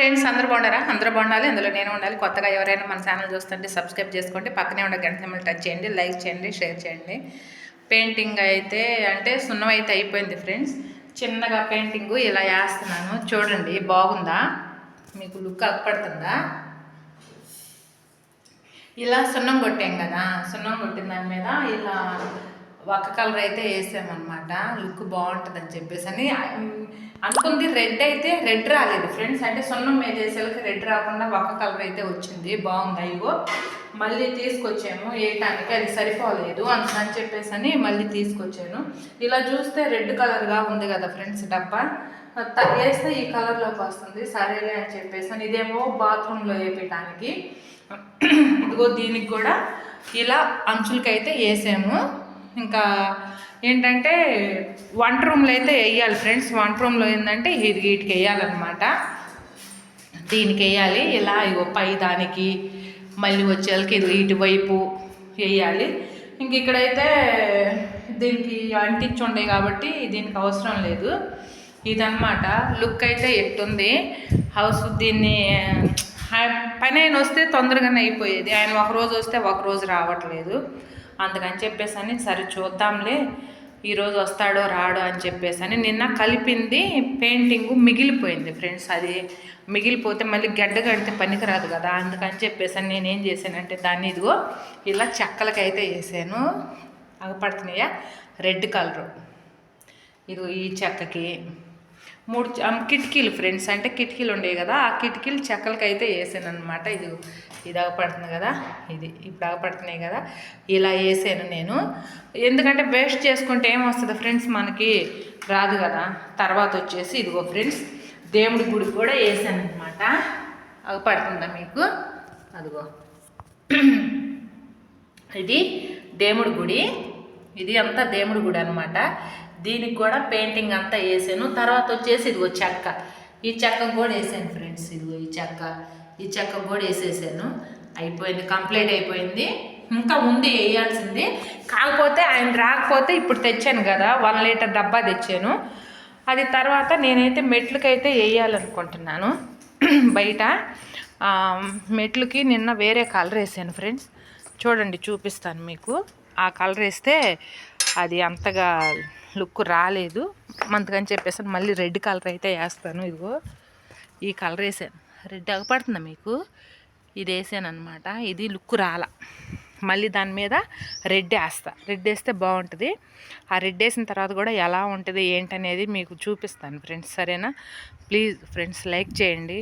Friends అందరూ బాగున్నారా? అందరూ బాగుండాలి. అందులో నేను ఉండాలి. కొత్తగా ఎవరైనా మన ఛానల్ చూస్తుంటే సబ్స్క్రైబ్ చేసుకోండి. పక్కనే ఉండే గంట నెంబర్ టచ్ చేయండి. లైక్ చేయండి షేర్ చేయండి. పెయింటింగ్ అయితే అంటే సున్నం అయితే అయిపోయింది ఫ్రెండ్స్ చిన్నగా పెయింటింగ్ ఇలా వేస్తున్నాను. చూడండి బాగుందా? మీకు లుక్ అప్పడుతుందా ఇలా సున్నం కొట్టాం కదా. సున్నం కొట్టిన దాని మీద ఇలా ఒక కలర్ అయితే వేసామన్నమాట. లుక్ బాగుంటుందని చెప్పేసి అని అనుకుంది రెడ్ అయితే రెడ్ రాలేదు. ఫ్రెండ్స్ అంటే సున్నం మీద వేసేలకి రెడ్ రాకుండా ఒక కలర్ అయితే వచ్చింది. బాగుంది అయ్యో మళ్ళీ తీసుకొచ్చాము. వేయటానికి అది సరిపోలేదు అందుకని చెప్పేసి అని మళ్ళీ తీసుకొచ్చాను. ఇలా చూస్తే రెడ్ కలర్గా ఉంది కదా ఫ్రెండ్స్ డబ్బా. త- వేస్తే ఈ కలర్లోకి వస్తుంది. సరేలే అని చెప్పేసి అని ఇదేమో బాత్రూంలో వేయటానికి ఇదిగో దీనికి కూడా ఇలా అంచులకైతే వేసాము. ఇంకా ఏంటంటే వంట రూమ్లో అయితే వేయాలి ఫ్రెండ్స్. వంట రూమ్లో ఏంటంటే ఇది వీటికి వేయాలన్నమాట. దీనికి వేయాలి. ఇలా ఇగో పై దానికి మళ్ళీ వచ్చేళ్ళకి ఇది ఇటువైపు వేయాలి. ఇంక ఇక్కడైతే దీనికి అంటించి ఉండే కాబట్టి దీనికి అవసరం లేదు. ఇదన్నమాట. లుక్ అయితే ఎట్టుంది. హౌస్ దీన్ని పని ఆయన వస్తే తొందరగానే అయిపోయేది. ఆయన ఒక రోజు వస్తే ఒక రోజు రావట్లేదు. అందుకని చెప్పేసి అని సరే చూద్దాంలే ఈరోజు వస్తాడో రాడో అని చెప్పేసి అని నిన్న కలిపింది పెయింటింగ్ మిగిలిపోయింది ఫ్రెండ్స్. అది మిగిలిపోతే మళ్ళీ గడ్డ కడితే పనికిరాదు కదా అందుకని చెప్పేసి అని నేను ఏం చేశానంటే దాన్ని ఇదిగో ఇలా చెక్కలకైతే వేసాను. అగపడుతున్నాయా? Red colour. ఇది ఈ చెక్కకి మూడు కిటికీలు ఫ్రెండ్స్ అంటే కిటికీలు ఉండేవి కదా ఆ కిటికీలు చెక్కలకి అయితే వేసాను అనమాట ఇది ఇది అగపడుతుంది కదా ఇది ఇప్పుడు అగపడుతున్నాయి కదా ఇలా వేసాను నేను. ఎందుకంటే వేస్ట్ చేసుకుంటే ఏమొస్తుంది ఫ్రెండ్స్ మనకి రాదు కదా. తర్వాత వచ్చేసి ఇదిగో ఫ్రెండ్స్ దేవుడి గుడి కూడా వేసాను అనమాట అగపడుతుందా మీకు? అదిగో. ఇది దేవుడి గుడి. ఇది అంతా దేవుడి గుడి అనమాట దీనికి కూడా పెయింటింగ్ అంతా వేసాను. తర్వాత వచ్చేసి ఇదిగో చెక్క. ఈ చెక్క కూడా వేసాను ఫ్రెండ్స్. ఇదిగో ఈ చెక్క. ఈ చెక్క కూడా వేసేసాను. అయిపోయింది. కంప్లీట్ అయిపోయింది. ఇంకా ఉంది వేయాల్సింది. కాకపోతే ఆయన రాకపోతే ఇప్పుడు తెచ్చాను కదా. వన్ లీటర్ డబ్బా తెచ్చాను. అది తర్వాత నేనైతే మెట్లకైతే వేయాలనుకుంటున్నాను. బయట మెట్లుకి మెట్లకి నిన్న వేరే కలర్ వేసాను ఫ్రెండ్స్. చూడండి చూపిస్తాను మీకు. ఆ కలర్ వేస్తే అది అంతగా లుక్ రాలేదు. అందుకని చెప్పేసి మళ్ళీ రెడ్ కలర్ అయితే వేస్తాను ఇదిగో. ఈ కలర్ వేసాను. రెడ్ అగపడుతుందా మీకు? ఇది వేసాను అనమాట ఇది లుక్ రాల. మళ్ళీ దాని మీద రెడ్ వేస్తా. రెడ్ వేస్తే బాగుంటుంది. ఆ రెడ్ వేసిన తర్వాత కూడా ఎలా ఉంటుంది ఏంటనేది మీకు చూపిస్తాను ఫ్రెండ్స్. సరేనా? ప్లీజ్ ఫ్రెండ్స్ లైక్ చేయండి.